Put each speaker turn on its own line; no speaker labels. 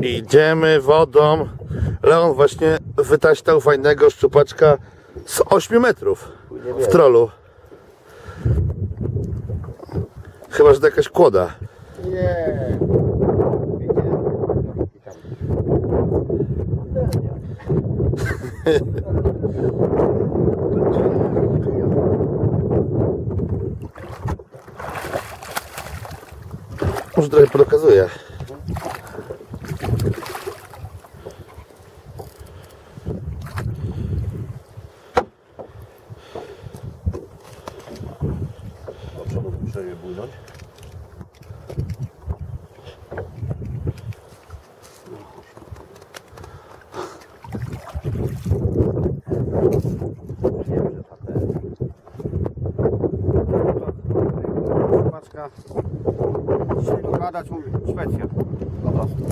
Idziemy wodą. Leon właśnie wytaśtał fajnego szczupaczka z 8 metrów w trolu. Chyba, że to jakaś kłoda.
Nie.
Może trochę
przodu muszę bujnąć. Paczka. Gadać mówię, Szwecja. Prostu.